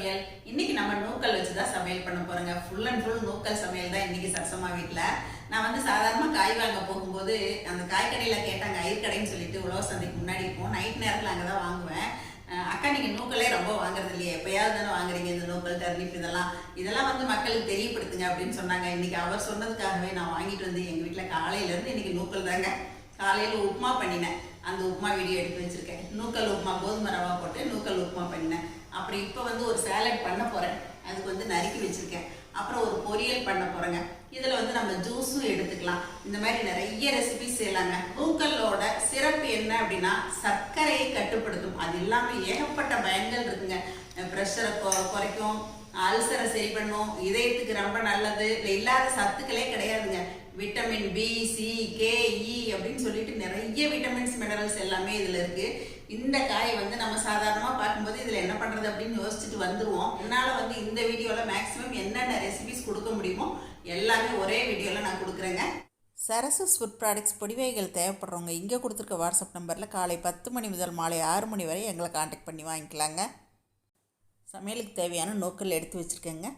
சமையல். இன்னைக்கு நம்ம நூக்கல் வச்சு தான் சமையல் பண்ண போறோங்க. ஃபுல் அண்ட் ஃபுல் நூக்கல் சமையல் தான் இன்னைக்கு சரசமா வீட்டில் நான் வந்து சாதாரணமாக காய் வாங்க போகும்போது அந்த காய் கடையில் கேட்டாங்க ஐயர் கடைன்னு சொல்லிட்டு உழவர் சந்தைக்கு முன்னாடி இருப்போம் நைட் நேரத்தில் அங்கே தான் வாங்குவேன் அக்கா நீங்கள் நூக்கலே ரொம்ப வாங்குறது இல்லையா. எப்பயாவது தானே வாங்குறீங்க இந்த நூக்கல் டர்னிப் இதெல்லாம்? இதெல்லாம் வந்து மக்களுக்கு தெரியப்படுத்துங்க அப்படின்னு சொன்னாங்க. இன்னைக்கு அவர் சொன்னதுக்காகவே நான் வாங்கிட்டு வந்து எங்கள் வீட்டில் காலையிலேருந்து இன்னைக்கு நூக்கல் தாங்க. காலையில் உப்புமா பண்ணினேன். அந்த உப்புமா வீடியோ எடுத்து வச்சிருக்கேன். நூக்கல் உப்புமா கோதுமை ரவா போட்டு நூக்கல் உப்புமா பண்ணினேன். அப்புறம் இப்போ வந்து ஒரு சேலட் பண்ண போகிறேன் அதுக்கு வந்து நறுக்கி வச்சிருக்கேன். அப்புறம் ஒரு பொரியல் பண்ண போகிறேங்க இதில் வந்து நம்ம ஜூஸும் எடுத்துக்கலாம். இந்த மாதிரி நிறைய ரெசிபிஸ் செய்யலாங்க. பூக்களோட சிறப்பு என்ன அப்படின்னா சர்க்கரையை கட்டுப்படுத்தும். அது இல்லாமல் ஏகப்பட்ட பயன்கள் இருக்குங்க. ப்ரெஷரை குறைக்கும். அல்சரை சரி பண்ணும். இதயத்துக்கு ரொம்ப நல்லது. இல்லை இல்லாத சத்துக்களே கிடையாதுங்க. Vitamin B C K E அப்படின்னு சொல்லிட்டு நிறைய விட்டமின்ஸ் மினரல்ஸ் எல்லாமே இதில் இருக்கு. இந்த காய் வந்து நம்ம சாதாரணமாக பார்க்கும்போது இதில் என்ன பண்ணுறது அப்படின்னு யோசிச்சுட்டு வந்துருவோம். என்னால் வந்து இந்த வீடியோவில் மேக்ஸிமம் என்னென்ன ரெசிபிஸ் கொடுக்க முடியுமோ எல்லாமே ஒரே வீடியோவில் நான் கொடுக்குறேங்க. சரசஸ் ஃபுட் ப்ராடக்ட்ஸ் பொடிவைகள் தேவைப்படுறவங்க இங்கே கொடுத்துருக்க வாட்ஸ்அப் நம்பரில் காலை பத்து மணி முதல் மாலை ஆறு மணி வரை எங்களை காண்டாக்ட் பண்ணி வாங்கிக்கலாங்க. சமையலுக்கு தேவையான நோக்கல் எடுத்து வச்சுருக்கேங்க.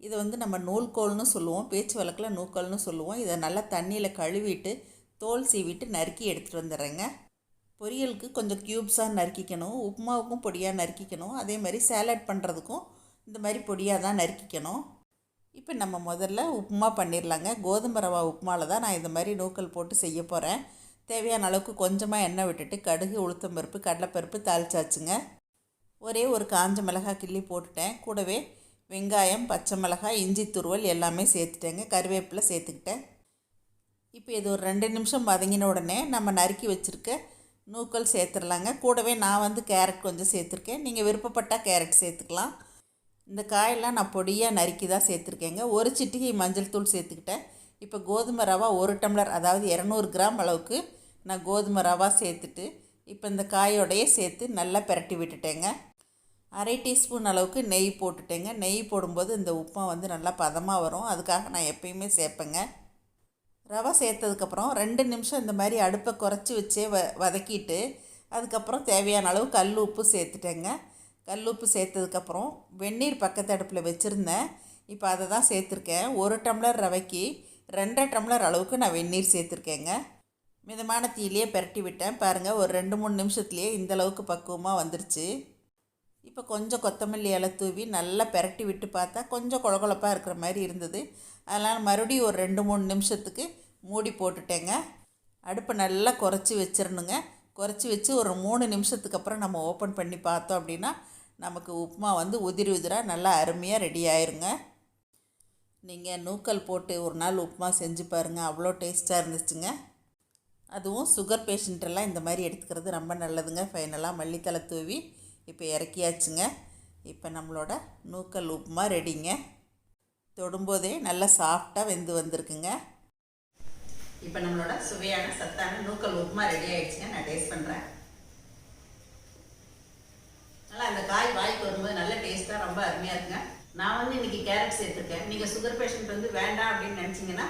இதை வந்து நம்ம நூல்கோல்னு சொல்லுவோம் பேச்சு வழக்கில் நூக்கல்னு சொல்லுவோம். இதை நல்லா தண்ணியில் கழுவிட்டு தோல் சீவிட்டு நறுக்கி எடுத்துகிட்டு வந்துடுறேங்க. பொரியலுக்கு கொஞ்சம் க்யூப்ஸாக நறுக்கிக்கணும் உப்புமாவுக்கும் பொடியாக நறுக்கிக்கணும். அதே மாதிரி சேலட் பண்ணுறதுக்கும் இந்த மாதிரி பொடியாக தான் நறுக்கிக்கணும். இப்போ நம்ம முதல்ல உப்புமா பண்ணிடலாங்க. கோதுமை ரவா உப்புமாவில் தான் நான் இந்த மாதிரி நூக்கல் போட்டு செய்ய போகிறேன் தேவையான அளவுக்கு கொஞ்சமாக எண்ணெய் விட்டுட்டு கடுகு உளுத்தம்பருப்பு கடலைப்பருப்பு தாளிச்சாச்சுங்க. ஒரே ஒரு காஞ்ச மிளகாய் கிள்ளி போட்டுட்டேன். கூடவே வெங்காயம் பச்சை மிளகாய் இஞ்சி துருவல் எல்லாமே சேர்த்துட்டேங்க. கருவேப்பிலை சேர்த்துக்கிட்டேன். இப்போ இது ஒரு ரெண்டு நிமிஷம் வதங்கின உடனே நம்ம நறுக்கி வச்சுருக்க நூக்கல் சேர்த்துடலாங்க. கூடவே நான் வந்து கேரட் கொஞ்சம் சேர்த்துருக்கேன். நீங்கள் விருப்பப்பட்டால் கேரட் சேர்த்துக்கலாம். இந்த காயெல்லாம் நான் பொடியாக நறுக்கி தான் சேர்த்துருக்கேங்க. ஒரு சிட்டிகை மஞ்சள் தூள் சேர்த்துக்கிட்டேன். இப்போ கோதுமை ரவா ஒரு டம்ளர் அதாவது இரநூறு கிராம் அளவுக்கு நான் கோதுமை ரவா சேர்த்துட்டு இப்போ இந்த காயோடையே சேர்த்து நல்லா பிரட்டி விட்டுட்டேங்க. அரை டீஸ்பூன் அளவுக்கு நெய் போட்டுட்டேங்க. நெய் போடும்போது இந்த உப்புமா வந்து நல்லா பதமாக வரும். அதுக்காக நான் எப்பயுமே சேர்ப்பேங்க. ரவை சேர்த்ததுக்கப்புறம் ரெண்டு நிமிஷம் இந்த மாதிரி அடுப்பை குறைச்சி வச்சே வ வதக்கிட்டு அதுக்கப்புறம் தேவையான அளவு கல் உப்பு சேர்த்துட்டேங்க. கல் உப்பு சேர்த்ததுக்கப்புறம் வெந்நீர் பக்கத்து அடுப்பில் வச்சுருந்தேன். இப்போ அதை தான் சேர்த்துருக்கேன். ஒரு டம்ளர் ரவைக்கு ரெண்டரை டம்ளர் அளவுக்கு நான் வெந்நீர் சேர்த்துருக்கேங்க. மிதமான தீயிலேயே பெரட்டி விட்டேன். பாருங்கள் ஒரு ரெண்டு மூணு நிமிஷத்துலேயே இந்தளவுக்கு பக்குவமாக வந்துருச்சு. இப்போ கொஞ்சம் கொத்தமல்லி இலை தூவி நல்லா பிரட்டி விட்டு பார்த்தா கொஞ்சம் குழகுழப்பாக இருக்கிற மாதிரி இருந்தது. அதனால் மறுபடியும் ஒரு ரெண்டு மூணு நிமிஷத்துக்கு மூடி போட்டுட்டேங்க. அடுப்பை நல்லா குறைச்சி வச்சிடணுங்க குறைச்சி வச்சு ஒரு மூணு நிமிஷத்துக்கு அப்புறம் நம்ம ஓப்பன் பண்ணி பார்த்தோம் அப்படின்னா நமக்கு உப்புமா வந்து உதிரி உதிராக நல்லா அருமையாக ரெடி ஆயிருங்க. நீங்கள் நூக்கல் போட்டு ஒரு நாள் உப்புமா செஞ்சு பாருங்கள் அவ்வளோ டேஸ்ட்டாக இருந்துச்சுங்க. அதுவும் சுகர் பேஷண்ட்டெல்லாம் இந்த மாதிரி எடுத்துக்கிறது ரொம்ப நல்லதுங்க. ஃபைனலாக மல்லித்தலை தூவி இப்போ இறக்கியாச்சுங்க. இப்போ நம்மளோட நூக்கல் உப்புமா ரெடிங்க. தொடும்போதே நல்லா சாஃப்டாக வெந்து வந்திருக்குங்க. இப்போ நம்மளோட சுவையான சத்தான நூக்கல் உப்புமா ரெடி ஆயிடுச்சுங்க. நான் டேஸ்ட் பண்ணுறேன் நல்லா அந்த காய் வாய்க்கு வரும்போது நல்ல டேஸ்ட்டாக ரொம்ப அருமையாக இருக்குங்க. நான் வந்து இன்னைக்கு கேரட் சேர்த்துருக்கேன். நீங்கள் சுகர் பேஷண்ட் வந்து வேண்டாம் அப்படின்னு நினச்சிங்கன்னா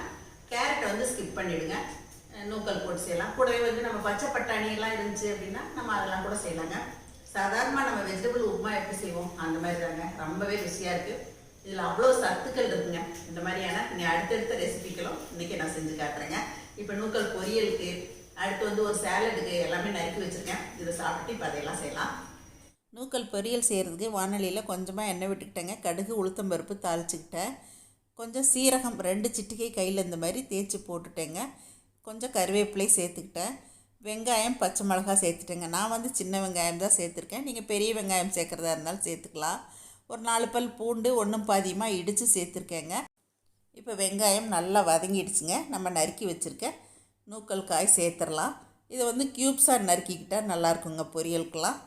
கேரட்டை வந்து ஸ்கிப் பண்ணிவிடுங்க நூக்கல் போட்டு செய்யலாம். கூடவே வந்து நம்ம பச்சை பட்டாணி எல்லாம் இருந்துச்சு அப்படின்னா நம்ம அதெல்லாம் கூட செய்யலாங்க. சாதாரணமாக நம்ம வெஜிடபிள் உப்புமா எப்படி செய்வோம்? அந்த மாதிரி தாங்க ரொம்பவே ருசியாக இருக்குது இதில் அவ்வளோ சத்துக்கள் இருக்குங்க. இந்த மாதிரியான நீ அடுத்தடுத்த ரெசிபிகளும் இன்றைக்கி நான் செஞ்சு காட்டுறேங்க. இப்போ நூக்கல் பொரியலுக்கு அடுத்து வந்து ஒரு சேலடுக்கு எல்லாமே நறுக்கி வச்சுருக்கேன். இதை சாப்பிட்டு இப்போ அதையெல்லாம் செய்யலாம். நூக்கல் பொரியல் செய்கிறதுக்கு வானொலியில் கொஞ்சமாக எண்ணெய் விட்டுக்கிட்டேங்க. கடுகு உளுத்தம்பருப்பு தாளிச்சுக்கிட்டேன். கொஞ்சம் சீரகம் ரெண்டு சிட்டிகை கையில் இந்த மாதிரி தேய்ச்சி போட்டுட்டேங்க. கொஞ்சம் கருவேப்பிலை சேர்த்துக்கிட்டேன். வெங்காயம் பச்சை மிளகாய் சேர்த்துட்டேங்க. நான் வந்து சின்ன வெங்காயம் தான் சேர்த்துருக்கேன். நீங்கள் பெரிய வெங்காயம் சேர்க்குறதா இருந்தாலும் சேர்த்துக்கலாம். ஒரு நாலு பல் பூண்டு ஒன்றும் பாதியமாக இடித்து சேர்த்துருக்கேங்க. இப்போ வெங்காயம் நல்லா வதங்கிடுச்சுங்க. நம்ம நறுக்கி வச்சுருக்க நூக்கல் காய் சேர்த்துடலாம் இதை வந்து க்யூப்ஸாக நறுக்கிக்கிட்டால் நல்லாயிருக்குங்க பொரியலுக்கெலாம்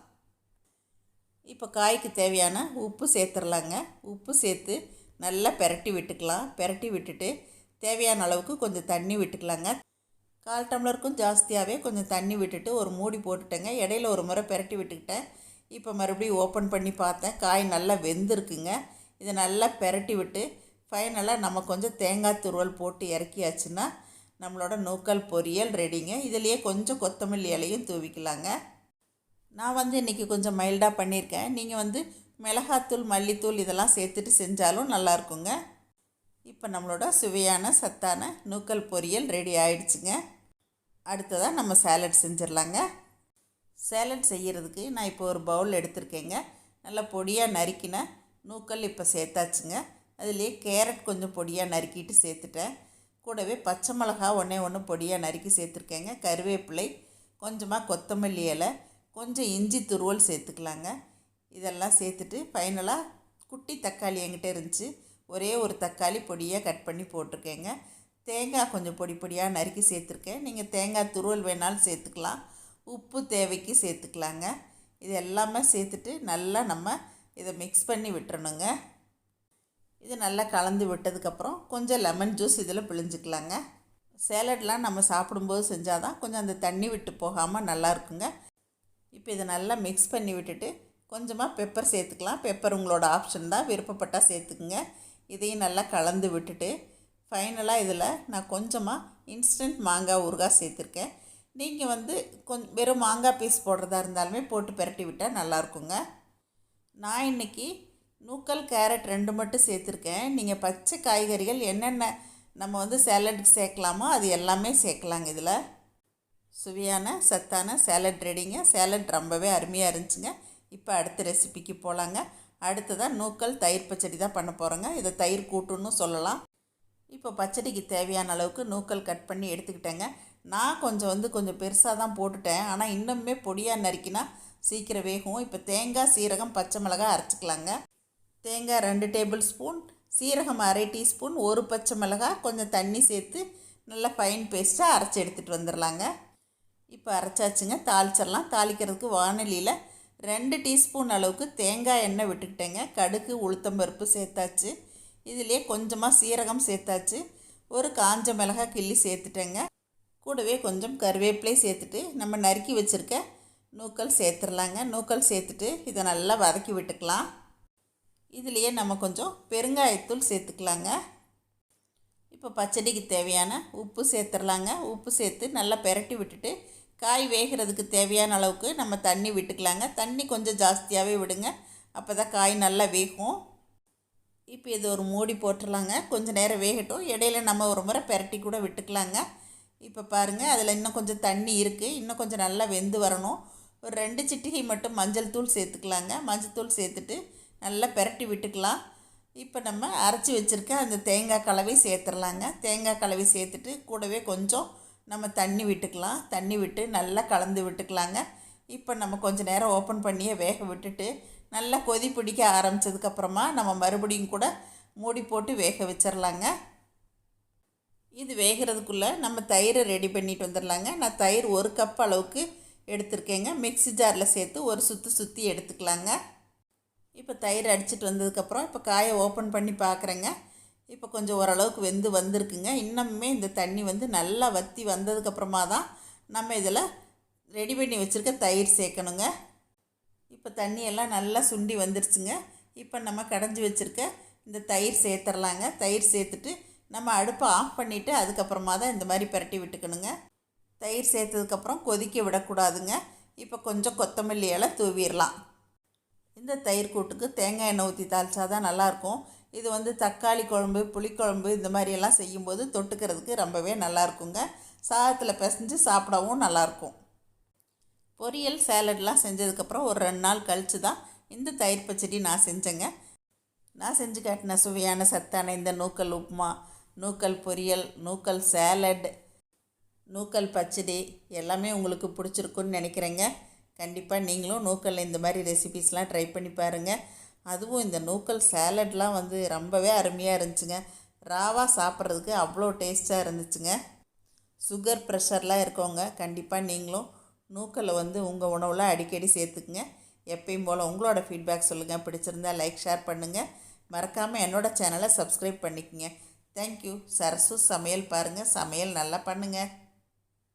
இப்போ காய்க்கு தேவையான உப்பு சேர்த்துடலாங்க உப்பு சேர்த்து நல்லா பெரட்டி விட்டுக்கலாம். பெரட்டி விட்டுட்டு தேவையான அளவுக்கு கொஞ்சம் தண்ணி விட்டுக்கலாங்க. கால் டம்ளருக்கும் ஜாஸ்தியாகவே கொஞ்சம் தண்ணி விட்டுட்டு ஒரு மூடி போட்டுட்டேங்க. இடையில ஒரு முறை பெரட்டி விட்டுக்கிட்டேன். இப்போ மறுபடியும் ஓப்பன் பண்ணி பார்த்தேன். காய் நல்லா வெந்திருக்குங்க. இதை நல்லா பெரட்டி விட்டு ஃபைனலாக நம்ம கொஞ்சம் தேங்காய் துருவல் போட்டு இறக்கியாச்சுன்னா நம்மளோட நூக்கல் பொரியல் ரெடிங்க. இதுலேயே கொஞ்சம் கொத்தமல்லி இலையும் தூவிக்கலாங்க. நான் வந்து இன்றைக்கி கொஞ்சம் மைல்டாக பண்ணியிருக்கேன். நீங்கள் வந்து மிளகாத்தூள் மல்லித்தூள் இதெல்லாம் சேர்த்துட்டு செஞ்சாலும் நல்லாயிருக்குங்க இப்போ நம்மளோட சுவையான சத்தான நூக்கல் பொரியல் ரெடி ஆயிடுச்சுங்க. அடுத்ததாக நம்ம சேலட் செஞ்சிடலாங்க. சேலட் செய்கிறதுக்கு நான் இப்போ ஒரு பவுல் எடுத்திருக்கேங்க. நல்லா பொடியாக நறுக்கின நூக்கல் இப்போ சேர்த்தாச்சுங்க. அதுலேயே கேரட் கொஞ்சம் பொடியாக நறுக்கிட்டு சேர்த்துட்டேன். கூடவே பச்சை மிளகா ஒன்றே ஒன்று பொடியாக நறுக்கி சேர்த்துருக்கேங்க. கருவேப்பிலை கொஞ்சமாக கொத்தமல்லி இலை கொஞ்சம் இஞ்சி துருவல் சேர்த்துக்கலாங்க. இதெல்லாம் சேர்த்துட்டு ஃபைனலாக குட்டி தக்காளி என்கிட்ட இருந்துச்சு. ஒரே ஒரு தக்காளி பொடியாக கட் பண்ணி போட்டிருக்கேங்க. தேங்காய் கொஞ்சம் பொடி பொடியாக நறுக்கி சேர்த்துருக்கேன். நீங்கள் தேங்காய் துருவல் வேணாலும் சேர்த்துக்கலாம். உப்பு தேவைக்கு சேர்த்துக்கலாங்க. இது எல்லாமே சேர்த்துட்டு நல்லா நம்ம இதை மிக்ஸ் பண்ணி விட்டுறணுங்க. இது நல்லா கலந்து விட்டதுக்கப்புறம் கொஞ்சம் லெமன் ஜூஸ் இதில் பிழிஞ்சிக்கலாங்க. சேலட்லாம் நம்ம சாப்பிடும்போது செஞ்சால் தான் கொஞ்சம் அந்த தண்ணி விட்டு போகாமல் நல்லா இருக்குங்க. இப்போ இதை நல்லா மிக்ஸ் பண்ணி விட்டுட்டு கொஞ்சமாக பெப்பர் சேர்த்துக்கலாம். பெப்பர் உங்களோட ஆப்ஷன் தான். விருப்பப்பட்டால் சேர்த்துக்குங்க. இதையும் நல்லா கலந்து விட்டுட்டு ஃபைனலாக இதில் நான் கொஞ்சமாக இன்ஸ்டன்ட் மாங்காய் ஊறுகாய் சேர்த்துருக்கேன். நீங்கள் வந்து கொஞ் வெறும் மாங்காய் பீஸ் போடுறதா இருந்தாலுமே போட்டு பிரட்டி விட்டால் நல்லாயிருக்குங்க நான் இன்றைக்கி நூக்கல் கேரட் ரெண்டு மட்டும் சேர்த்துருக்கேன். நீங்கள் பச்சை காய்கறிகள் என்னென்ன நம்ம வந்து சேலட்டுக்கு சேர்க்கலாமோ அது எல்லாமே சேர்க்கலாங்க இதில். சுவையான சத்தான சேலட் ரெடிங்க சேலட் ரொம்பவே அருமையாக இருந்துச்சுங்க. இப்போ அடுத்த ரெசிபிக்கு போகலாங்க அடுத்ததாக நூக்கல் தயிர் பச்சடி தான் பண்ண போகிறோங்க இதை தயிர் கூட்டுன்னு சொல்லலாம். இப்போ பச்சடிக்கு தேவையான அளவுக்கு நூக்கல் கட் பண்ணி எடுத்துக்கிட்டேங்க. நான் கொஞ்சம் வந்து கொஞ்சம் பெருசாக தான் போட்டுட்டேன். ஆனால் இன்னுமே பொடியாக நறுக்கினா சீக்கிரம் வேகும். இப்போ தேங்காய் சீரகம் பச்சை மிளகாய் அரைச்சிக்கலாங்க. தேங்காய் ரெண்டு டேபிள் ஸ்பூன் சீரகம் அரை டீஸ்பூன் ஒரு பச்சை மிளகாய் கொஞ்சம் தண்ணி சேர்த்து நல்லா ஃபைன் பேஸ்ட்டாக அரைச்சி எடுத்துகிட்டு வந்துடலாங்க இப்போ அரைச்சாச்சுங்க. தாளிச்சிடலாம் தாளிக்கிறதுக்கு வானலியில் ரெண்டு டீஸ்பூன் அளவுக்கு தேங்காய் எண்ணெய் விட்டுக்கிட்டேங்க. கடுகு உளுத்தம்பருப்பு சேர்த்தாச்சு. இதிலே கொஞ்சமாக சீரகம் சேர்த்தாச்சு. ஒரு காஞ்ச மிளகாய் கிள்ளி சேர்த்துட்டேங்க. கூடவே கொஞ்சம் கருவேப்பிலை சேர்த்துட்டு நம்ம நறுக்கி வச்சுருக்க நூக்கல் சேர்த்துடலாங்க நூக்கல் சேர்த்துட்டு இதை நல்லா வதக்கி விட்டுக்கலாம். இதுலேயே நம்ம கொஞ்சம் பெருங்காயத்தூள் சேர்த்துக்கலாங்க. இப்போ பச்சடிக்கு தேவையான உப்பு சேர்த்துடலாங்க உப்பு சேர்த்து நல்லா பெரட்டி விட்டுட்டு காய் வேகிறதுக்கு தேவையான அளவுக்கு நம்ம தண்ணி விட்டுக்கலாங்க. தண்ணி கொஞ்சம் ஜாஸ்தியாகவே விடுங்க. அப்போ தான் காய் நல்லா வேகும். இப்போ இது ஒரு மூடி போட்டுடலாங்க கொஞ்சம் நேரம் வேகட்டும். இடையில நம்ம ஒரு முறை பெரட்டி கூட விட்டுக்கலாங்க. இப்போ பாருங்கள் அதில் இன்னும் கொஞ்சம் தண்ணி இருக்குது இன்னும் கொஞ்சம் நல்லா வெந்து வரணும். ஒரு ரெண்டு சிட்டிகை மட்டும் மஞ்சள் தூள் சேர்த்துக்கலாங்க. மஞ்சள் தூள் சேர்த்துட்டு நல்லா பெரட்டி விட்டுக்கலாம். இப்போ நம்ம அரைச்சி வச்சுருக்க அந்த தேங்காய் கலவை சேர்த்துடலாங்க தேங்காய் கலவை சேர்த்துட்டு கூடவே கொஞ்சம் நம்ம தண்ணி விட்டுக்கலாம். தண்ணி விட்டு நல்லா கலந்து விட்டுக்கலாங்க. இப்போ நம்ம கொஞ்சம் நேரம் ஓப்பன் பண்ணியே வேக விட்டுட்டு நல்லா கொதி பிடிக்க ஆரம்பித்ததுக்கப்புறமா நம்ம மறுபடியும் கூட மூடி போட்டு வேக வச்சிடலாங்க இது வேகிறதுக்குள்ளே நம்ம தயிரை ரெடி பண்ணிட்டு வந்துடலாங்க நான் தயிர் ஒரு கப் அளவுக்கு எடுத்திருக்கேங்க. மிக்ஸி ஜாரில் சேர்த்து ஒரு சுற்றி சுற்றி எடுத்துக்கலாங்க. இப்போ தயிர் அடிச்சிட்டு வந்ததுக்கப்புறம் இப்போ காயை ஓப்பன் பண்ணி பார்க்குறேங்க இப்போ கொஞ்சம் ஓரளவுக்கு வெந்து வந்திருக்குங்க. இன்னமுமே இந்த தண்ணி வந்து நல்லா வற்றி வந்ததுக்கப்புறமா தான் நம்ம இதில் ரெடி பண்ணி வச்சுருக்க தயிர் சேர்க்கணுங்க. இப்போ தண்ணியெல்லாம் நல்லா சுண்டி வந்துருச்சுங்க. இப்போ நம்ம கடைஞ்சி வச்சுருக்க இந்த தயிர் சேர்த்துடலாங்க தயிர் சேர்த்துட்டு நம்ம அடுப்பை ஆஃப் பண்ணிவிட்டு அதுக்கப்புறமா தான் இந்த மாதிரி பிரட்டி விட்டுக்கணுங்க. தயிர் சேர்த்ததுக்கப்புறம் கொதிக்க விடக்கூடாதுங்க. இப்போ கொஞ்சம் கொத்தமல்லி இலை தூவிடலாம். இந்த தயிர் கூட்டுக்கு தேங்காய் எண்ணெய் ஊற்றி தாளிச்சா தான் நல்லாயிருக்கும். இது வந்து தக்காளி குழம்பு புளிக்குழம்பு இந்த மாதிரியெல்லாம் செய்யும்போது தொட்டுக்கிறதுக்கு ரொம்பவே நல்லா இருக்குங்க சாதத்தில் பிசைஞ்சு சாப்பிடவும் நல்லாயிருக்கும். பொரியல் சேலட்லாம் செஞ்சதுக்கப்புறம் ஒரு ரெண்டு நாள் கழித்து தான் இந்த தயிர் பச்சடி நான் செஞ்சேங்க. நான் செஞ்சு காட்டின சுவையான சத்தான இந்த நூக்கல் உப்புமா நூக்கல் பொரியல் நூக்கல் சேலட் நூக்கல் பச்சடி எல்லாமே உங்களுக்கு பிடிச்சிருக்குன்னு நினைக்கிறேங்க. கண்டிப்பாக நீங்களும் நூக்கல் இந்த மாதிரி ரெசிபீஸ்லாம் ட்ரை பண்ணி பாருங்கள் அதுவும் இந்த நூக்கல் சேலட்லாம் வந்து ரொம்பவே அருமையாக இருந்துச்சுங்க. ராவாக சாப்பிட்றதுக்கு அவ்வளோ டேஸ்ட்டாக இருந்துச்சுங்க. சுகர் ப்ரெஷர்லாம் இருக்கவங்க கண்டிப்பாக நீங்களும் நூக்கலை வந்து உங்கள் உணவில் அடிக்கடி சேர்த்துக்குங்க. எப்பயும் போல் உங்களோட ஃபீட்பேக் சொல்லுங்கள் பிடிச்சிருந்தா லைக் ஷேர் பண்ணுங்கள் மறக்காமல் என்னோடய சேனலை சப்ஸ்கிரைப் பண்ணிக்கங்க. தேங்க்யூ சரசு சமையல் பாருங்கள் சமையல் நல்லா பண்ணுங்கள்